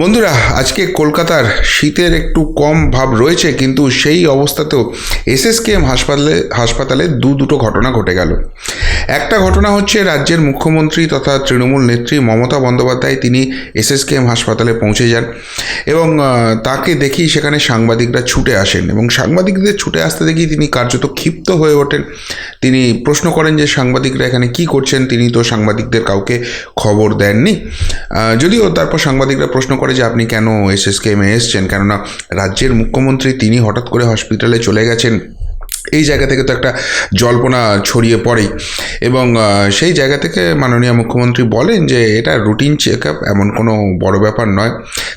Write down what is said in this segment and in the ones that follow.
বন্ধুরা, আজকে কলকাতার শীতের একটু কম ভাব রয়েছে, কিন্তু সেই অবস্থাতেও এসএসকেএম হাসপাতালে হাসপাতালে দু দুটো ঘটনা ঘটে গেল। একটা ঘটনা হচ্ছে, রাজ্যের মুখ্যমন্ত্রী তথা তৃণমূল নেত্রী মমতা বন্দ্যোপাধ্যায় তিনি এসএসকেএম হাসপাতালে পৌঁছে যান এবং তাকে দেখি সেখানে সাংবাদিকরা ছুটে আসেন এবং সাংবাদিকদের ছুটে আসতে দেখি তিনি কার্যত ক্ষিপ্ত হয়ে ওঠেন। তিনি প্রশ্ন করেন যে, সাংবাদিকরা এখানে কি করছেন? তিনি তো সাংবাদিকদের কাউকে খবর দেননি। যদিও তারপর সাংবাদিকরা প্রশ্ন করে যে আপনি কেন এস এস এসএসকেএমে এসছেন? কেননা রাজ্যের মুখ্যমন্ত্রী তিনি হঠাৎ করে হসপিটালে চলে গেছেন। এই জায়গা থেকে তো একটা জল্পনা ছড়িয়ে পড়ে এবং সেই জায়গা থেকে মাননীয় মুখ্যমন্ত্রী বলেন যে এটা রুটিন চেক আপ এমন কোনো বড় ব্যাপার নয়।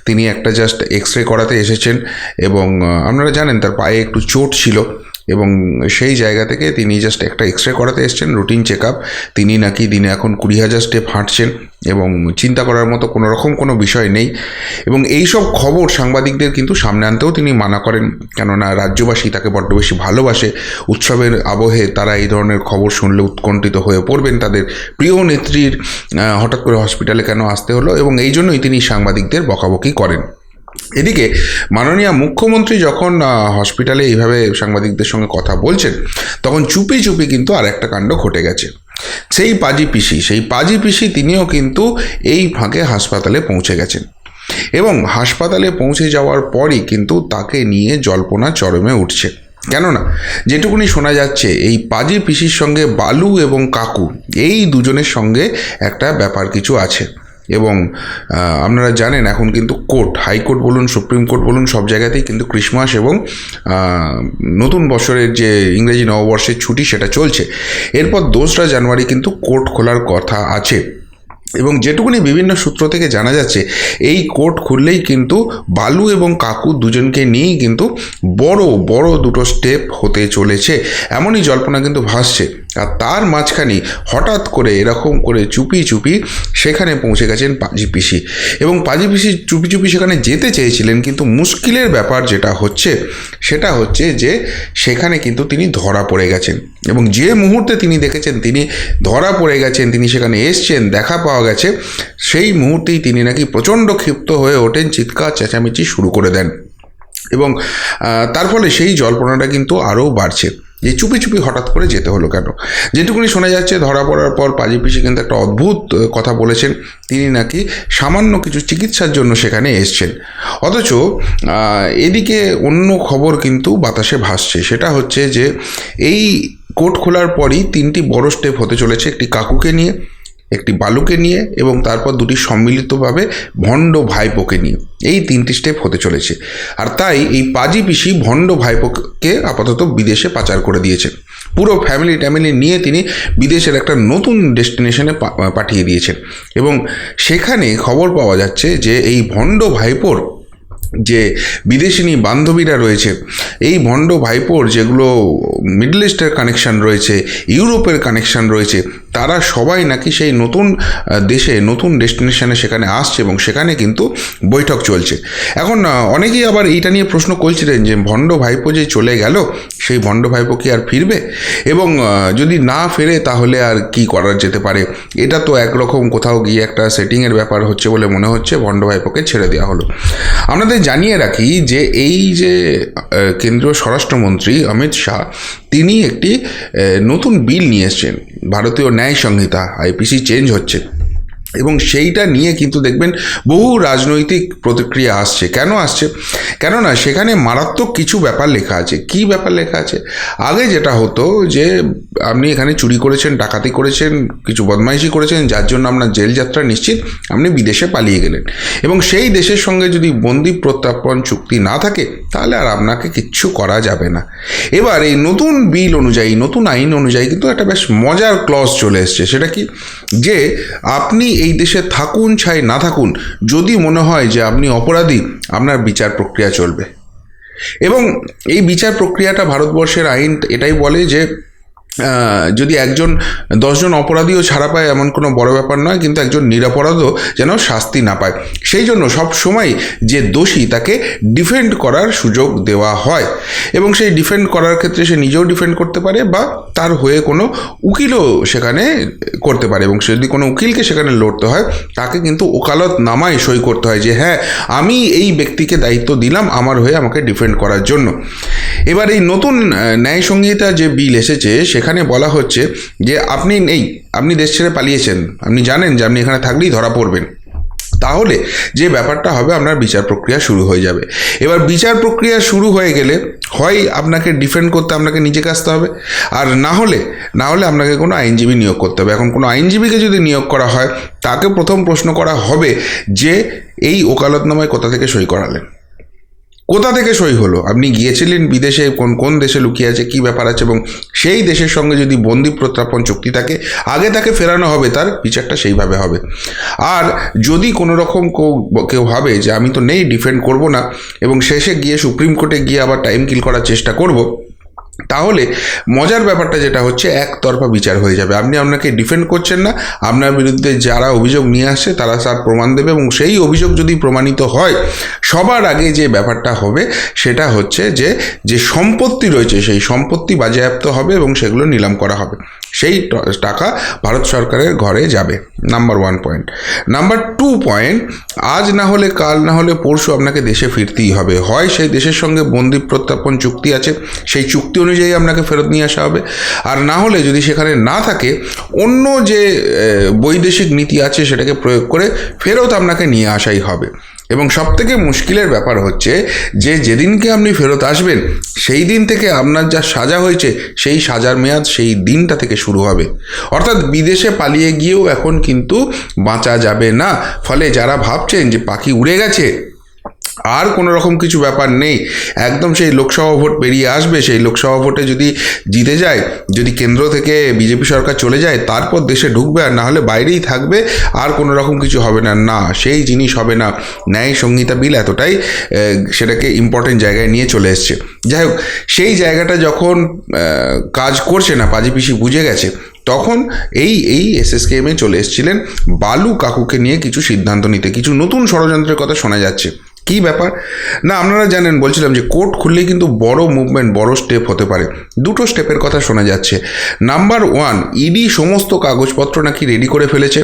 তিনি একটা জাস্ট এক্স রে করাতে এসেছেন এবং আপনারা জানেন তার পায়ে একটু চোট ছিল। এবং সেই জায়গা থেকে তিনি জাস্ট একটা এক্স রে করাতে এসেছেন রুটিন চেক আপ তিনি নাকি দিনে এখন কুড়ি হাজার স্টেপ হাঁটছেন এবং চিন্তা করার মতো কোনো রকম কোনো বিষয় নেই। এবং এই সব খবর সাংবাদিকদের কিন্তু সামনে আনতেও তিনি মানা করেন, কেননা রাজ্যবাসী তাকে বড্ড বেশি ভালোবাসে। উৎসবের আবহে তারা এই ধরনের খবর শুনলে উৎকণ্ঠিত হয়ে পড়বেন তাদের প্রিয় নেত্রীর হঠাৎ করে হসপিটালে কেন আসতে হলো এবং এই জন্যই তিনি সাংবাদিকদের বকাবকি করেন। এদিকে মাননীয় মুখ্যমন্ত্রী যখন হসপিটালে এইভাবে সাংবাদিকদের সঙ্গে কথা বলছেন, তখন চুপি চুপি কিন্তু আর একটা কাণ্ড ঘটে গেছে। সেই পাজি পিসি, সেই পাজি পিসি তিনিও কিন্তু এই ফাঁকে হাসপাতালে পৌঁছে গেছেন। এবং হাসপাতালে পৌঁছে যাওয়ার পরই কিন্তু তাকে নিয়ে জল্পনা চরমে উঠছে। কেননা, যেটুকুনি শোনা যাচ্ছে, এই পাজি পিসির সঙ্গে বালু এবং কাকু, এই দুজনের সঙ্গে একটা ব্যাপার কিছু আছে। এবং আপনারা জানেন এখন কিন্তু কোর্ট হাইকোর্ট বলুন, সুপ্রিম কোর্ট বলুন, সব জায়গাতেই কিন্তু ক্রিসমাস এবং নতুন বছরের যে ইংরেজি নববর্ষের ছুটি সেটা চলছে। এরপর দোসরা জানুয়ারি কিন্তু কোর্ট খোলার কথা আছে। এবং যেটুকুনি বিভিন্ন সূত্র থেকে জানা যাচ্ছে, এই কোর্ট খুললেই কিন্তু বালু এবং কাকু দুজনকে নিয়েই কিন্তু বড় বড় দুটো স্টেপ হতে চলেছে। এমনই জল্পনা কিন্তু ভাসছে। আর তার মাঝখানে হঠাৎ করে এরকম করে চুপি চুপি সেখানে পৌঁছে গেছেন পাজি পিসি। এবং পাজি পিসি চুপি চুপি সেখানে যেতে চেয়েছিলেন, কিন্তু মুশকিলের ব্যাপার যেটা হচ্ছে, সেটা হচ্ছে যে সেখানে কিন্তু তিনি ধরা পড়ে গেছেন। এবং যে মুহূর্তে তিনি দেখেছেন, তিনি ধরা পড়ে গেছেন, তিনি সেখানে এসছেন, দেখা পাওয়া গেছে, সেই মুহূর্তেই তিনি নাকি প্রচণ্ড ক্ষিপ্ত হয়ে ওঠেন, চিৎকার চেঁচামেচি শুরু করে দেন। এবং তার ফলে সেই জল্পনাটা কিন্তু আরও বাড়ছে। যে চুপি চুপি হঠাৎ করে যেতে হলো কেন? যেটুকুনি শোনা যাচ্ছে, ধরা পড়ার পর পাজি পিসি কিন্তু একটা অদ্ভুত কথা বলেছেন। তিনি নাকি সামান্য কিছু চিকিৎসার জন্য সেখানে এসছেন। অথচ এদিকে অন্য খবর কিন্তু বাতাসে ভাসছে। সেটা হচ্ছে যে, এই কোর্ট খোলার পরই তিনটি বড় স্টেপ হতে চলেছে একটি কাকুকে নিয়ে। একটি বালুকে নিয়ে এবং তারপর দুটি সম্মিলিতভাবে ভণ্ড ভাইপোকে নিয়ে। এই তিনটি স্টেপ হতে চলেছে। আর তাই এই পাজি পিসি ভণ্ড ভাইপোকে আপাতত বিদেশে পাচার করে দিয়েছে। পুরো ফ্যামিলি ট্যামিলি নিয়ে তিনি বিদেশের একটা নতুন ডেস্টিনেশনে পাঠিয়ে দিয়েছেন। এবং সেখানে খবর পাওয়া যাচ্ছে যে এই ভণ্ড ভাইপোর যে বিদেশিনী বান্ধবীরা রয়েছে, এই ভণ্ড ভাইপোর যেগুলো মিডল ইস্টের কানেকশান রয়েছে ইউরোপের কানেকশান রয়েছে, তারা সবাই নাকি সেই নতুন দেশে, নতুন ডেস্টিনেশনে সেখানে আসছে এবং সেখানে কিন্তু বৈঠক চলছে। এখন অনেকেই আবার এইটা নিয়ে প্রশ্ন করছিলেন যে ভণ্ড ভাইপো যে চলে গেল, সেই ভণ্ড ভাইপো কি আর ফিরবে? এবং যদি না ফেরে তাহলে আর কি করা যেতে পারে? এটা তো একরকম কোথাও গিয়ে একটা সেটিংয়ের ব্যাপার হচ্ছে বলে মনে হচ্ছে, ভণ্ড ভাইপোকে ছেড়ে দেওয়া হলো। আপনাদের জানিয়ে রাখি যে এই যে কেন্দ্রীয় স্বরাষ্ট্রমন্ত্রী অমিত শাহ তিনি একটি নতুন বিল নিয়ে এসছেন। ভারতীয় ন্যায় সংহিতা, আইপিসি চেঞ্জ হচ্ছে। এবং সেইটা নিয়ে কিন্তু দেখবেন বহু রাজনৈতিক প্রতিক্রিয়া আসছে। কেন আসছে? কেননা সেখানে মারাত্মক কিছু ব্যাপার লেখা আছে। কি ব্যাপার লেখা আছে? আগে যেটা হতো যে আপনি এখানে চুরি করেছেন, ডাকাতি করেছেন, কিছু বদমাইশি করেছেন, যার জন্য আপনার জেল যাত্রা নিশ্চিত, আপনি বিদেশে পালিয়ে গেলেন। এবং সেই দেশের সঙ্গে যদি বন্দি প্রত্যার্পণ চুক্তি না থাকে, তাহলে আর আপনাকে কিচ্ছু করা যাবে না। এবার এই নতুন বিল অনুযায়ী, নতুন আইন অনুযায়ী কিন্তু একটা বেশ মজার ক্লজ চলে এসছে। সেটা কি? যে আপনি এই দেশে থাকুন চাই না থাকুন, যদি মনে হয় যে আপনি অপরাধী, আপনার বিচার প্রক্রিয়া চলবে। এবং এই বিচার প্রক্রিয়াটা ভারতবর্ষের আইন এটাই বলে যে যদি একজন, দশজন অপরাধীও ছাড়া পায় এমন কোনো বড় ব্যাপার নয়, কিন্তু একজন নিরাপরাধও যেন শাস্তি না পায়। সেই জন্য সব সময় যে দোষী, তাকে ডিফেন্ড করার সুযোগ দেওয়া হয়। এবং সেই ডিফেন্ড করার ক্ষেত্রে সে নিজেও ডিফেন্ড করতে পারে বা তার হয়ে কোনো উকিলও সেখানে করতে পারে। এবং সে যদি কোনো উকিলকে সেখানে লড়তে হয়, তাকে কিন্তু ওকালত নামায় সই করতে হয় যে হ্যাঁ আমি এই ব্যক্তিকে দায়িত্ব দিলাম আমার হয়ে আমাকে ডিফেন্ড করার জন্য। এবার এই নতুন ন্যায় সংহিতা যে বিল এসেছে, সেখানে বলা হচ্ছে যে আপনি নেই, আপনি দেশ ছেড়ে পালিয়েছেন, আপনি জানেন যে আপনি এখানে থাকলেই ধরা পড়বেন। তাহলে যে ব্যাপারটা হবে, আপনার বিচার প্রক্রিয়া শুরু হয়ে যাবে। এবার বিচার প্রক্রিয়া শুরু হয়ে গেলে হয় আপনাকে ডিফেন্ড করতে, আপনাকে নিজেকে আসতে হবে, আর না হলে না হলে আপনাকে কোনো আইনজীবী নিয়োগ করতে হবে। এখন কোনো আইনজীবীকে যদি নিয়োগ করা হয়, তাকে প্রথম প্রশ্ন করা হবে যে, এই ওকালতনামায় কোথা থেকে সই করালেন? কোথা থেকে সই হলো? আপনি গিয়েছিলেন বিদেশে, কোন কোন দেশে লুকিয়ে আছে, কী ব্যাপার আছে? এবং সেই দেশের সঙ্গে যদি বন্দি প্রত্যাপন চুক্তি থাকে, আগে তাকে ফেরানো হবে, তার বিচারটা সেইভাবে হবে। আর যদি কোনো রকম কেউ- ভাবে যে আমি তো নেই ডিফেন্ড করব না, এবং শেষে গিয়ে সুপ্রিম কোর্টে গিয়ে আবার টাইম কিল করার চেষ্টা করব তাহলে মজার ব্যাপারটা যেটা হচ্ছে, একতরফা বিচার হয়ে যাবে। আপনি আপনাকে ডিফেন্ড করছেন না, আপনার বিরুদ্ধে যারা অভিযোগ নিয়ে আসছে তারা তার প্রমাণ দেবে এবং সেই অভিযোগ যদি প্রমাণিত হয়, সবার আগে যে ব্যাপারটা হবে, সেটা হচ্ছে যে যে সম্পত্তি রয়েছে, সেই সম্পত্তি বাজেয়াপ্ত হবে এবং সেগুলো নিলাম করা হবে। সেই টাকা ভারত সরকারের ঘরে যাবে। Number one point number two point আজ না হলে কাল না হলে পরশু আপনাকে দেশে ফিরতেই হবে। হয় সেই দেশের সঙ্গে বন্দি প্রত্যাপন চুক্তি আছে, সেই চুক্তি অনুযায়ী আপনাকে ফেরত নিয়ে আসা হবে। আর না হলে যদি সেখানে না থাকে, অন্য যে বৈদেশিক নীতি আছে সেটাকে প্রয়োগ করে ফেরত আপনাকে নিয়ে আসাই হবে। এবং সবথেকে মুশকিলের ব্যাপার হচ্ছে যে, যেদিনকে আপনি ফেরত আসবেন, সেই দিন থেকে আপনার যা সাজা হয়েছে, সেই সাজার মেয়াদ সেই দিনটা থেকে শুরু হবে। অর্থাৎ বিদেশে পালিয়ে গিয়েও এখন কিন্তু বাঁচা যাবে না। ফলে যারা ভাবছেন যে পাখি উড়ে গেছে আর কোনো রকম কিছু ব্যাপার নেই। একদম সেই লোকসভা ভোট পেরিয়ে আসবে, সেই লোকসভা ভোটে যদি জিতে যায়, যদি কেন্দ্র থেকে বিজেপি সরকার চলে যায়, তারপর দেশে ঢুকবে আর না হলে বাইরেই থাকবে, আর কোনো রকম কিছু হবে না। না, সেই জিনিস হবে না। ন্যায় সংহিতা বিল এতটাই সেটাকে ইম্পর্টেন্ট জায়গায় নিয়ে চলে এসছে। যাই হোক, সেই জায়গাটা যখন কাজ করছে না, পাজি পিসি বুঝে গেছে, তখন এই এই এসএসকেএমে চলে এসেছিলেন বালু কাকুকে নিয়ে কিছু সিদ্ধান্ত নিতে। কিছু নতুন ষড়যন্ত্রের কথা শোনা যাচ্ছে। কী ব্যাপার? না, আপনারা জানেন, বলছিলাম যে কোর্ট খুললেই কিন্তু বড় মুভমেন্ট বড় স্টেপ হতে পারে। দুটো স্টেপের কথা শোনা যাচ্ছে। নাম্বার ওয়ান ইডি সমস্ত কাগজপত্র নাকি রেডি করে ফেলেছে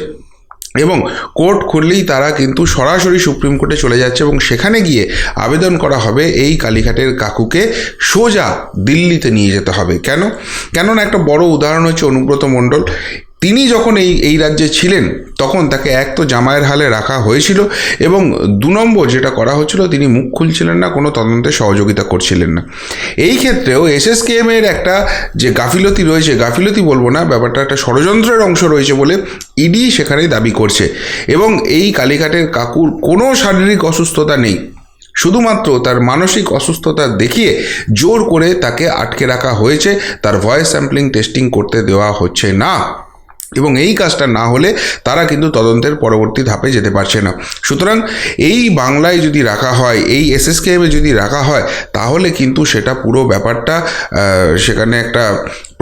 এবং কোর্ট খুললেই তারা কিন্তু সরাসরি সুপ্রিম কোর্টে চলে যাচ্ছে এবং সেখানে গিয়ে আবেদন করা হবে এই কালীঘাটের কাকুকে সোজা দিল্লিতে নিয়ে যেতে হবে। কেন? কেননা একটা বড় উদাহরণ হচ্ছে অনুব্রত মণ্ডল। তিনি যখন এই এই রাজ্যে ছিলেন, তখন তাকে এক তো জামাইয়ের হালে রাখা হয়েছিল এবং দু নম্বর যেটা করা হচ্ছিল, তিনি মুখ খুলছিলেন না, কোনো তদন্তে সহযোগিতা করছিলেন না। এই ক্ষেত্রেও এসএসকেএম এর একটা যে গাফিলতি রয়েছে, গাফিলতি বলব না, ব্যাপারটা একটা ষড়যন্ত্রের অংশ রয়েছে বলে ইডি সেখানে দাবি করছে। এবং এই কালীঘাটের কাকুর কোনো শারীরিক অসুস্থতা নেই। শুধুমাত্র তার মানসিক অসুস্থতা দেখিয়ে জোর করে তাকে আটকে রাখা হয়েছে, তার ভয়েস স্যাম্পলিং টেস্টিং করতে দেওয়া হচ্ছে না। এবং এই কাজটা না হলে তারা কিন্তু তদন্তের পরবর্তী ধাপে যেতে পারছে না। সুতরাং এই বাংলায় যদি রাখা হয়, এই এসএসকেএমে যদি রাখা হয়, তাহলে কিন্তু সেটা পুরো ব্যাপারটা সেখানে একটা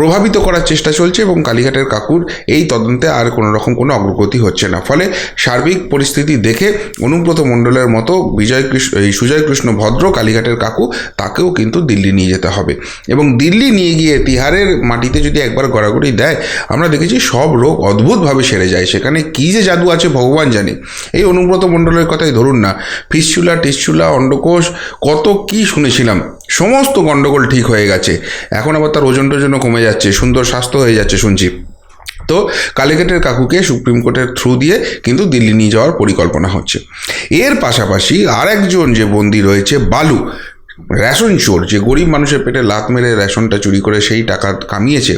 প্রভাবিত করার চেষ্টা চলছে এবং কালীঘাটের কাকুর এই তদন্তে আর কোনো রকম কোনো অগ্রগতি হচ্ছে না। ফলে সার্বিক পরিস্থিতি দেখে অনুব্রত মণ্ডলের মতো বিজয় কৃষ্ণ এই সুজয় কৃষ্ণ ভদ্র কালীঘাটের কাকু তাকেও কিন্তু দিল্লি নিয়ে যেতে হবে। এবং দিল্লি নিয়ে গিয়ে তিহারের মাটিতে যদি একবার গড়াগড়ি দেয়, আমরা দেখেছি সব রোগ অদ্ভুতভাবে সেরে যায়। সেখানে কী যে জাদু আছে ভগবান জানে। এই অনুব্রত মণ্ডলের কথাই ধরুন না। ফিসচুলা, টিসচুলা, অন্ডকোষ, কত কি শুনেছিলাম। সমস্ত গণ্ডগোল ঠিক হয়ে গেছে। এখন আবার তার ওজন টোজনও কমে যাচ্ছে, সুন্দর স্বাস্থ্য হয়ে যাচ্ছে শুনছি। তো কালিকেটের কাকুকে সুপ্রিম কোর্টের থ্রু দিয়ে কিন্তু দিল্লি নিয়ে যাওয়ার পরিকল্পনা হচ্ছে। এর পাশাপাশি আরেকজন যে বন্দী রয়েছে, বালু রেশন চোর যে গরিব মানুষের পেটে লাত মেরে রেশনটা চুরি করে সেই টাকা কামিয়েছে,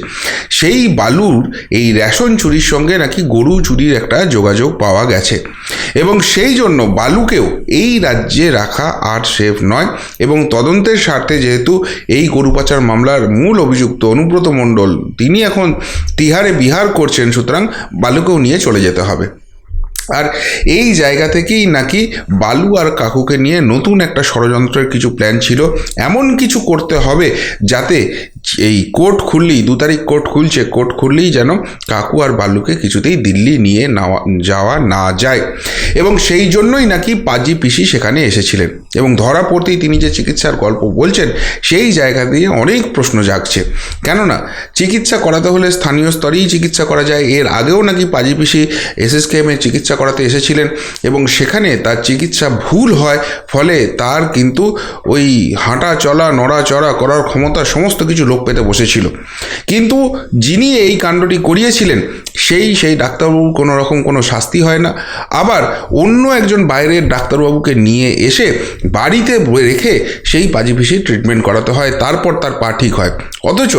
সেই বালুর এই রেশন চুরির সঙ্গে নাকি গরু চুরির একটা যোগাযোগ পাওয়া গেছে। এবং সেই জন্য বালুকেও এই রাজ্যে রাখা আর সেফ নয়। এবং তদন্তের স্বার্থে যেহেতু এই গরু পাচার মামলার মূল অভিযুক্ত অনুব্রত মণ্ডল, তিনি এখন তিহারে বিহার করছেন, সুতরাং বালুকেও নিয়ে চলে যেতে হবে। আর এই জায়গা থেকেই নাকি বালু আর কাকুকে নিয়ে নতুন একটা ষড়যন্ত্রের কিছু প্ল্যান ছিল। এমন কিছু করতে হবে যাতে এই কোর্ট খুললেই, দু তারিখ কোর্ট খুলছে কোর্ট খুললেই যেন কাকু আর বালুকে কিছুতেই দিল্লি নিয়ে নেওয়া, যাওয়া না যায়। এবং সেই জন্যই নাকি পাজি পিসি সেখানে এসেছিলেন। এবং ধরা পড়তেই তিনি যে চিকিৎসার গল্প বলছেন, সেই জায়গা দিয়ে অনেক প্রশ্ন জাগছে। কেননা, চিকিৎসা করাতে হলে স্থানীয় স্তরেই চিকিৎসা করা যায়। এর আগেও নাকি পাজি পিসি, এসএসকেএমে চিকিৎসা করাতে এসেছিলেন এবং সেখানে তার চিকিৎসা ভুল হয়, ফলে তার কিন্তু ওই হাঁটা চলা নড়াচড়া করার ক্ষমতা সমস্ত কিছু লোক পেতে বসেছিল। কিন্তু যিনি এই কাণ্ডটি করিয়েছিলেন, সেই সেই ডাক্তারবাবুর কোনো রকম কোনো শাস্তি হয় না। আবার অন্য একজন বাইরের ডাক্তারবাবুকে নিয়ে এসে বাড়িতে রেখে সেই পাজি পাজিপিসির ট্রিটমেন্ট করাতে হয়, তারপর তার পা ঠিক হয়। অথচ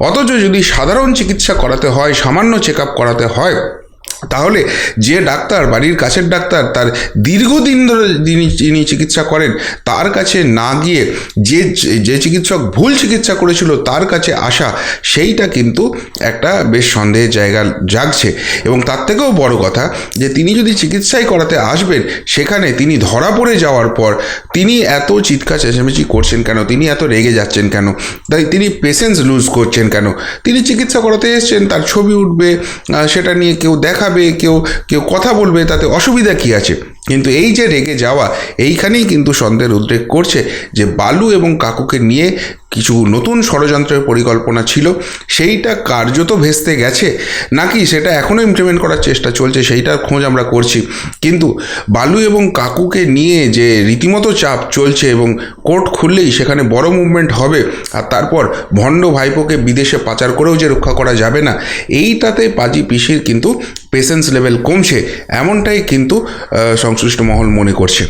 অথচ যদি সাধারণ চিকিৎসা করাতে হয়, সামান্য চেক আপ করাতে হয় তাহলে যে ডাক্তার, বাড়ির কাছের ডাক্তার, তার দীর্ঘদিন ধরে যিনি যিনি চিকিৎসা করেন, তার কাছে না গিয়ে যে যে চিকিৎসক ভুল চিকিৎসা করেছিল, তার কাছে আসা, সেইটা কিন্তু একটা বেশ সন্দেহের জায়গা জাগছে। এবং তার থেকেও বড় কথা যে, তিনি যদি চিকিৎসাই করাতে আসবেন, সেখানে তিনি ধরা পড়ে যাওয়ার পর তিনি এত চিৎকার চেঁচামেচি করছেন কেন? তিনি এত রেগে যাচ্ছেন কেন? তাই তিনি পেশেন্স লুজ করছেন কেন? তিনি চিকিৎসা করাতে এসছেন, তার ছবি উঠবে সেটা নিয়ে কেউ দেখাবে কেউ কেউ কথা বলবে তাতে অসুবিধা কি আছে? কিন্তু এই যে রেগে যাওয়া, এইখানেই কিন্তু সন্দেহের উদ্রেক করছে যে বালু এবং কাকুকে নিয়ে কিছু নতুন ষড়যন্ত্রের পরিকল্পনা ছিল। সেইটা কার্যত ভেস্তে গেছে। নাকি সেটা এখনও ইমপ্লিমেন্ট করার চেষ্টা চলছে, সেইটার খোঁজ আমরা করছি। কিন্তু বালু এবং কাকুকে নিয়ে যে রীতিমতো চাপ চলছে এবং কোর্ট খুললেই সেখানে বড় মুভমেন্ট হবে, আর তারপর ভণ্ড ভাইপোকে বিদেশে পাচার করেও যে রক্ষা করা যাবে না, এইটাতে পাজি পিসির কিন্তু পেশেন্স লেভেল কমছে। এমনটাই কিন্তু সংশ্লিষ্ট মহল মনে করছে।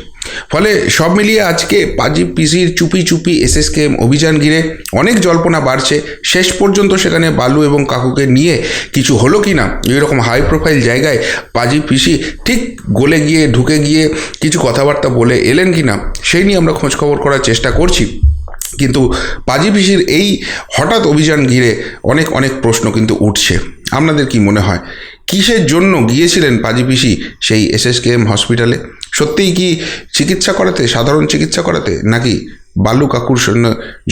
ফলে সব মিলিয়ে আজকে পাজি পিসির চুপি চুপি এসএসকে অভিযান ঘিরে অনেক জল্পনা বাড়ছে। শেষ পর্যন্ত সেখানে বালু এবং কাকুকে নিয়ে কিছু হলো কি না এরকম হাই প্রোফাইল জায়গায় পাজি পিসি ঠিক গলে গিয়ে, ঢুকে গিয়ে কিছু কথাবার্তা বলে এলেন কি না সেই নিয়ে আমরা খোঁজখবর করার চেষ্টা করছি। কিন্তু পাজি পিসির এই হঠাৎ অভিযান ঘিরে অনেক অনেক প্রশ্ন কিন্তু উঠছে। আপনাদের কি মনে হয়? কিসের জন্য গিয়েছিলেন পাজি পিসি সেই এসএসকেএম হসপিটালে? সত্যিই কি চিকিৎসা করাতে, সাধারণ চিকিৎসা করাতে, নাকি বালু কাকুর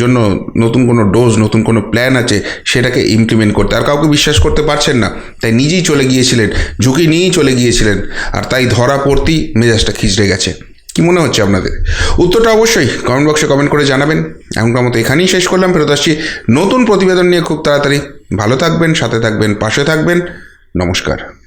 জন্য নতুন কোনো ডোজ, নতুন কোনো প্ল্যান আছে সেটাকে ইমপ্লিমেন্ট করতে? আর কাউকে বিশ্বাস করতে পারছেন না, তাই নিজেই চলে গিয়েছিলেন, ঝুঁকি নিয়েই চলে গিয়েছিলেন, আর তাই ধরা পড়তেই মেজাজটা খিচড়ে গেছে। কি মনে হচ্ছে আপনাদের? উত্তরটা অবশ্যই কমেন্ট বক্সে কমেন্ট করে জানাবেন। এমনকার মতো এখানেই শেষ করলাম, ফেরত আসছি নতুন প্রতিবেদন নিয়ে খুব তাড়াতাড়ি। ভালো থাকবেন, সাথে থাকবেন, পাশে থাকবেন। নমস্কার।